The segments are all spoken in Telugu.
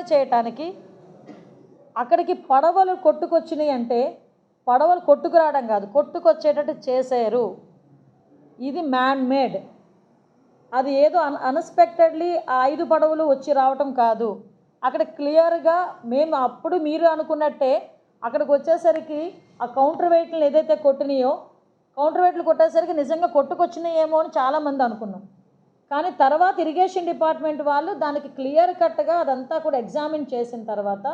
డిస్ట్రాయ్ చేయటానికి అక్కడికి పడవలు కొట్టుకొచ్చినాయి అంటే పడవలు కొట్టుకురావడం కాదు కొట్టుకొచ్చేటట్టు చేశారు. ఇది మ్యాన్ మేడ్ అది ఏదో అన్ అన్ఎక్స్పెక్టెడ్లీ ఆ ఐదు పడవలు వచ్చి రావటం కాదు. అక్కడ క్లియర్గా మేము అప్పుడు మీరు అనుకున్నట్టే అక్కడికి వచ్చేసరికి ఆ కౌంటర్ వెయిట్లను ఏదైతే కొట్టినాయో కౌంటర్ వెయిట్లు కొట్టేసరికి నిజంగా కొట్టుకొచ్చినాయేమో అని చాలామంది అనుకున్నాం. కానీ తర్వాత ఇరిగేషన్ డిపార్ట్మెంట్ వాళ్ళు దానికి క్లియర్ కట్గా అదంతా కూడా ఎగ్జామిన్ చేసిన తర్వాత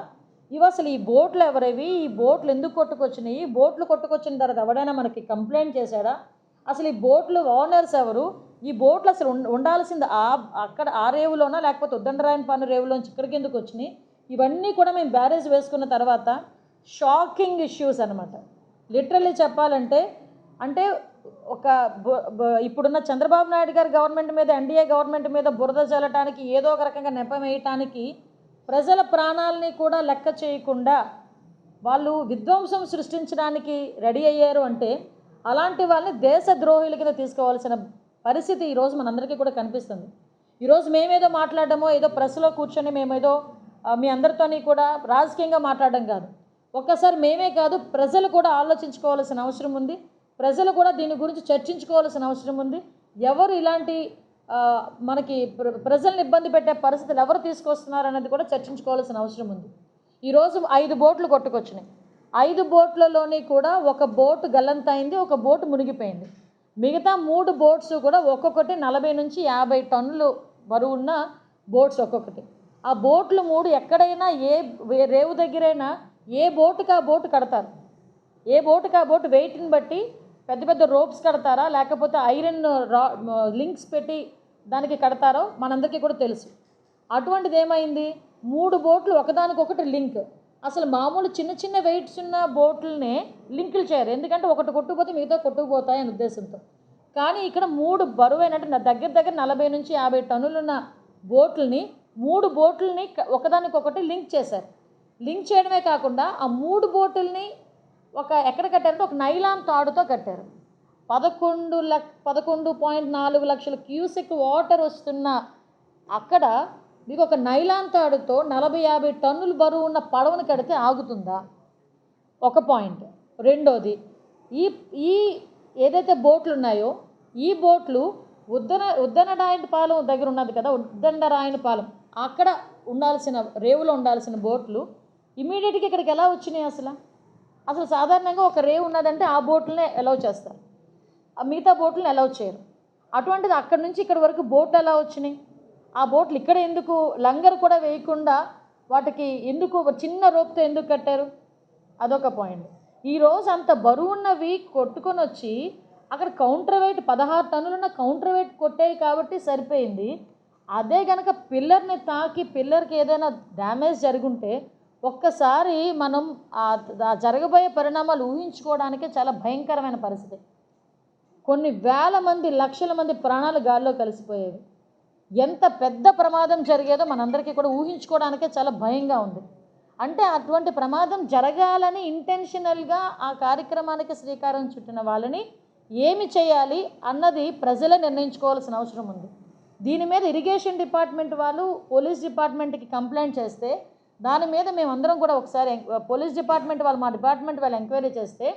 ఇవి అసలు ఈ బోట్లు ఎవరివి? ఈ బోట్లు ఎందుకు కొట్టుకొచ్చినాయి? ఈ బోట్లు కొట్టుకొచ్చిన తర్వాత ఎవడైనా మనకి కంప్లైంట్ చేశాడా అసలు ఈ బోట్లు ఓనర్స్ ఎవరు? ఈ బోట్లు అసలు ఉండాల్సింది ఆ అక్కడ ఆ రేవులోనా? లేకపోతే ఉద్దండరాయన్ పన్ను రేవులోంచి ఇక్కడికి ఎందుకు వచ్చినాయి? ఇవన్నీ కూడా మేము బ్యారేజ్ వేసుకున్న తర్వాత షాకింగ్ ఇష్యూస్ అనమాట లిటరల్లీ చెప్పాలంటే అంటే ఒక ఇప్పుడున్న చంద్రబాబు నాయుడు గారి గవర్నమెంట్ మీద ఎన్డీఏ గవర్నమెంట్ మీద బురద చల్లటానికి ఏదో ఒక రకంగా నెపం వేయటానికి ప్రజల ప్రాణాలని కూడా లెక్క చేయకుండా వాళ్ళు విధ్వంసం సృష్టించడానికి రెడీ అయ్యారు అంటే అలాంటి వాళ్ళని దేశ ద్రోహుల కింద తీసుకోవాల్సిన పరిస్థితి ఈరోజు మనందరికీ కూడా కనిపిస్తుంది. ఈరోజు మేమేదో మాట్లాడడమో ఏదో ప్రెస్లో కూర్చొని మేమేదో మీ అందరితోని కూడా రాజకీయంగా మాట్లాడడం కాదు. ఒక్కసారి మేమే కాదు ప్రజలు కూడా ఆలోచించుకోవాల్సిన అవసరం ఉంది. ప్రజలు కూడా దీని గురించి చర్చించుకోవాల్సిన అవసరం ఉంది. ఎవరు ఇలాంటి మనకి ప్ర- ప్రజల్ని ఇబ్బంది పెట్టే పరిస్థితులు ఎవరు తీసుకొస్తున్నారు అనేది కూడా చర్చించుకోవాల్సిన అవసరం ఉంది. ఈరోజు ఐదు బోట్లు కొట్టుకొచ్చినాయి. ఐదు బోట్లలోని కూడా ఒక బోటు గల్లంతైంది ఒక బోటు మునిగిపోయింది. మిగతా మూడు బోట్స్ కూడా ఒక్కొక్కటి నలభై నుంచి యాభై టన్నులు బరువున్న బోట్స్ ఒక్కొక్కటి. ఆ బోట్లు మూడు ఎక్కడైనా ఏ రేవు దగ్గరైనా ఏ బోటుకి ఆ బోటు కడతారు. ఏ బోటుకు ఆ బోటు వెయిట్ని బట్టి పెద్ద పెద్ద రోప్స్ కడతారా? లేకపోతే ఐరన్ రా లింక్స్ పెట్టి దానికి కడతారో మనందరికీ కూడా తెలుసు. అటువంటిది ఏమైంది మూడు బోట్లు ఒకదానికొకటి లింక్. అసలు మామూలు చిన్న చిన్న వెయిట్స్ ఉన్న బోట్లనే లింకులు చేయరు. ఎందుకంటే ఒకటి కొట్టుకుపోతే మిగతా కొట్టుకుపోతాయి అనే ఉద్దేశంతో. కానీ ఇక్కడ మూడు బరువైనట్టు నా దగ్గర దగ్గర నలభై నుంచి యాభై టన్నులున్న బోట్లని మూడు బోట్లని ఒకదానికొకటి లింక్ చేశారు. లింక్ చేయడమే కాకుండా ఆ మూడు బోట్లని ఒక ఎక్కడ కట్టారంటే ఒక నైలాన్ తాడుతో కట్టారు. పదకొండు లక్ పదకొండు పాయింట్ నాలుగు లక్షల క్యూసెక్ వాటర్ వస్తున్న అక్కడ మీకు ఒక నైలాన్ తాడుతో నలభై యాభై టన్నులు బరువు ఉన్న పడవను కడితే ఆగుతుందా? ఒక పాయింట్. రెండోది ఈ ఈ ఏదైతే బోట్లు ఉన్నాయో ఈ బోట్లు ఉద్దన ఉద్దనరాయన పాలెం దగ్గర ఉన్నది కదా ఉద్దండరాయన పాలెం. అక్కడ ఉండాల్సిన రేవులో ఉండాల్సిన బోట్లు ఇమీడియట్గా ఇక్కడికి ఎలా వచ్చినాయి అసలు? అసలు సాధారణంగా ఒక రేవు ఉన్నదంటే ఆ బోట్లనే అలౌ చేస్తారు. ఆ మిగతా బోట్లను అలౌ చేయరు. అటువంటిది అక్కడి నుంచి ఇక్కడి వరకు బోట్లు ఎలా వచ్చినాయి? ఆ బోట్లు ఇక్కడ ఎందుకు? లంగర్ కూడా వేయకుండా వాటికి ఎందుకు ఒక చిన్న రోప్తో ఎందుకు కట్టారు? అదొక పాయింట్ ఈరోజు అంత బరువున్నవి కొట్టుకొని వచ్చి అక్కడ కౌంటర్ వెయిట్ పదహారు టన్నులున్న కౌంటర్ వెయిట్ కొట్టేవి కాబట్టి సరిపోయింది. అదే కనుక పిల్లర్ని తాకి పిల్లర్కి ఏదైనా డ్యామేజ్ జరుగుంటే ఒక్కసారి మనం ఆ జరగబోయే పరిణామాలు ఊహించుకోవడానికే చాలా భయంకరమైన పరిస్థితి. కొన్ని వేల మంది లక్షల మంది ప్రాణాలు గాల్లో కలిసిపోయేవి. ఎంత పెద్ద ప్రమాదం జరిగేదో మనందరికీ కూడా ఊహించుకోవడానికే చాలా భయంగా ఉంది. అంటే అటువంటి ప్రమాదం జరగాలని ఇంటెన్షనల్గా ఆ కార్యక్రమానికి శ్రీకారం చుట్టిన వాళ్ళని ఏమి చేయాలి అన్నది ప్రజలే నిర్ణయించుకోవాల్సిన అవసరం ఉంది. దీని మీద ఇరిగేషన్ డిపార్ట్మెంట్ వాళ్ళు పోలీస్ డిపార్ట్మెంట్కి కంప్లైంట్ చేస్తే దాని మీద మేమందరం కూడా ఒకసారి పోలీస్ డిపార్ట్మెంట్ వాళ్ళు మా డిపార్ట్మెంట్ వాళ్ళు ఎంక్వైరీ చేస్తే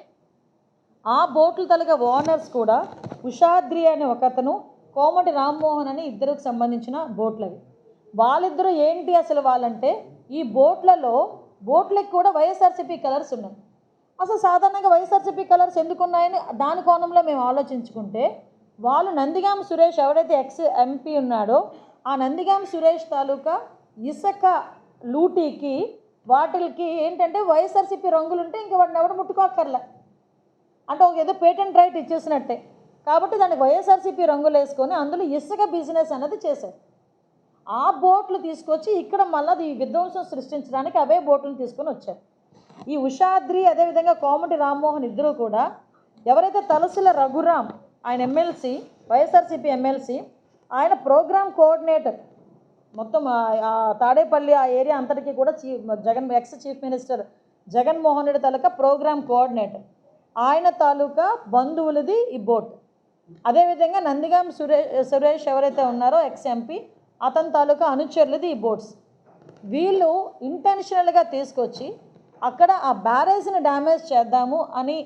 ఆ బోట్ల తలగ ఓనర్స్ కూడా ఉషాద్రి అనే ఒకతను కోమటి రామ్మోహన్ అని ఇద్దరికి సంబంధించిన బోట్లు అవి వాళ్ళిద్దరూ ఏంటి అసలు వాళ్ళంటే ఈ బోట్లలో బోట్లకు కూడా వైఎస్ఆర్సీపీ కలర్స్ ఉన్నాయి. అసలు సాధారణంగా వైఎస్ఆర్సీపీ కలర్స్ ఎందుకు ఉన్నాయని దాని కోణంలో మేము ఆలోచించుకుంటే వాళ్ళు నందిగాం సురేష్ ఎవడైతే ఎక్స్ ఎంపీ ఉన్నాడో ఆ నందిగాం సురేష్ తాలూకా ఇసుక లూటీకి వాటికి ఏంటంటే వైఎస్ఆర్సీపీ రంగులు ఉంటే ఇంకా వాడిని ఎవడ ముట్టుకోక్కర్లే. అంటే ఒక ఏదో పేటెంట్ రైట్ ఇచ్చేసినట్టే. కాబట్టి దానికి వైఎస్ఆర్సీపీ రంగులు వేసుకొని అందులో ఇసుక బిజినెస్ అనేది చేశారు. ఆ బోట్లు తీసుకొచ్చి ఇక్కడ మళ్ళీ ఈ విధ్వంసం సృష్టించడానికి అవే బోట్లను తీసుకొని వచ్చారు. ఈ ఉషాద్రి అదేవిధంగా కోమటి రామ్మోహన్ ఇద్దరు కూడా ఎవరైతే తలసిల రఘురామ్ ఆయన ఎమ్మెల్సీ వైఎస్ఆర్సీపీ ఎమ్మెల్సీ ఆయన ప్రోగ్రామ్ కోఆర్డినేటర్ మొత్తం ఆ- తాడేపల్లి ఆ ఏరియా అంతటికీ కూడా chief Jagan ex chief minister Jaganmohan Reddy తాలూకా ప్రోగ్రామ్ కోఆర్డినేటర్. ఆయన తాలూకా బంధువులది ఈ బోట్ అదేవిధంగా నందిగాం సురేష్ సురేష్ ఎవరైతే ఉన్నారో ఎక్స్ ఎంపీ అతని తాలూకా అనుచరులది ఈ బోట్స్ వీళ్ళు ఇంటెన్షనల్గా తీసుకొచ్చి అక్కడ ఆ బ్యారేజ్ని డ్యామేజ్ చేద్దాము అని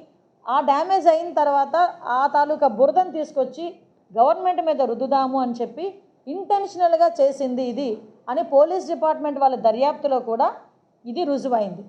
ఆ డ్యామేజ్ అయిన తర్వాత ఆ తాలూకా బురదను తీసుకొచ్చి గవర్నమెంట్ మీద రుద్దుదాము అని చెప్పి ఇంటెన్షనల్గా చేసింది ఇది అని పోలీస్ డిపార్ట్మెంట్ వాళ్ళ దర్యాప్తులో కూడా ఇది రుజువైంది.